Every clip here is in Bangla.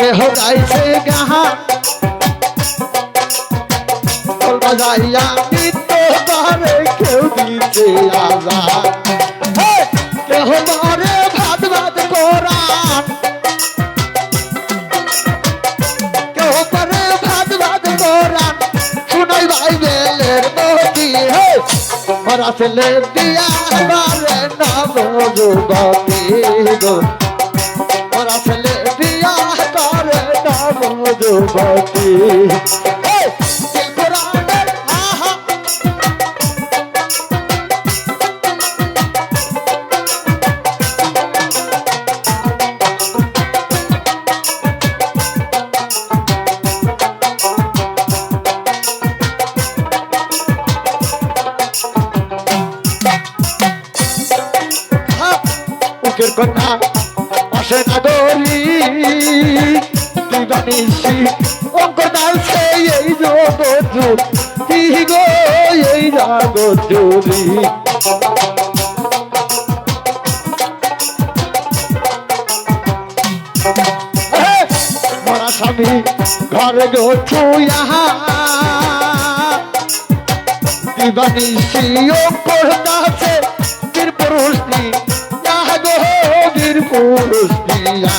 কেহ গাইছে ঢোল বাজাইয়া নিত্য করে কেউ দিতে আজান হে! কেহ মরে ভাত ভাত কোরআন কেউ করে ভাত ভাত কোরআন শুনাই বাইবেলের নদী হে ওরা ছেলে দিয়া মারে নব যুবতী গো। যুবতী বুকের কন্যা পাশে না গরি দিবানিসি অঙ্ক ডালছে এই জগৎ কি গো এই জগৎ মরা স্বামী ঘরে গো ছুয়া দিবানিসি অঙ্ক ডালছে বীর পুরুষ যাহা গো বীর পুরুষ নিয়া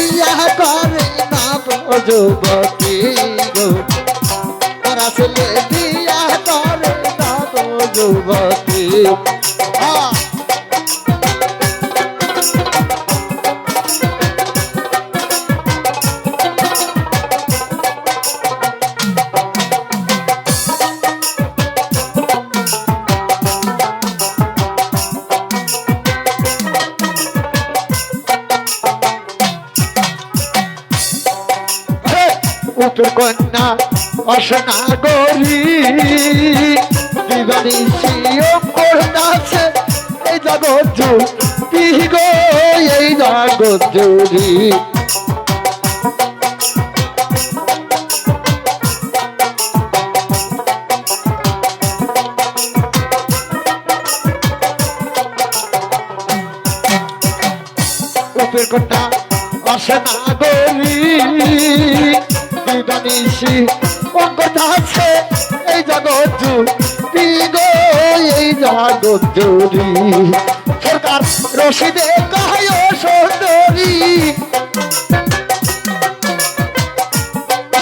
দিয়া করে নব যুবতী গো। ওরা ছেলে করে নব যুবতী। হ্যাঁ। উপর কন্যা, অসনা গরি। দিবানি সিয়ম করতাছে, এই জগৎ জুড়ি গো, এই জগৎ জুড়ি উপর কন্যা, অসনা গরি। দিবানিসি অঙ্গদাছে এই জগৎ জুড়ি গো, এই জগৎ জুড়ি। সরকার রশিদে কায় সুন্দরী।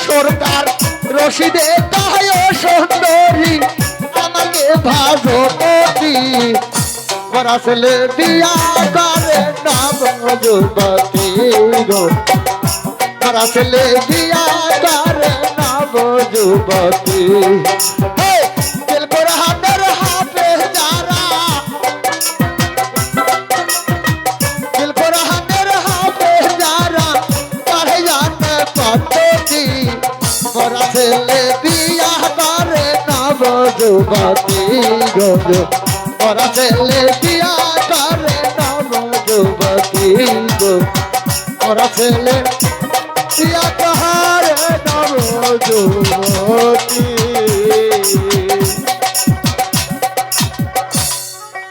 সরকার রশিদে কায় সুন্দরী, আমাকে ভাজমতি বরাসলে দিয়া করে নাম যুবতী গো। বরাসলে দিয়া করে নাম যুবতী হে দিল করে হাতের হাতে যারা দিল করে হাতের হাতে যারা তারে জানে পদ্ধতি বরাসলে দিয়া করে নাম যুবতী গো ওরা ছেলে দিয়া করে নব যুবতী গো ওরা ছেলে দিয়া কাহারে নব যুবতী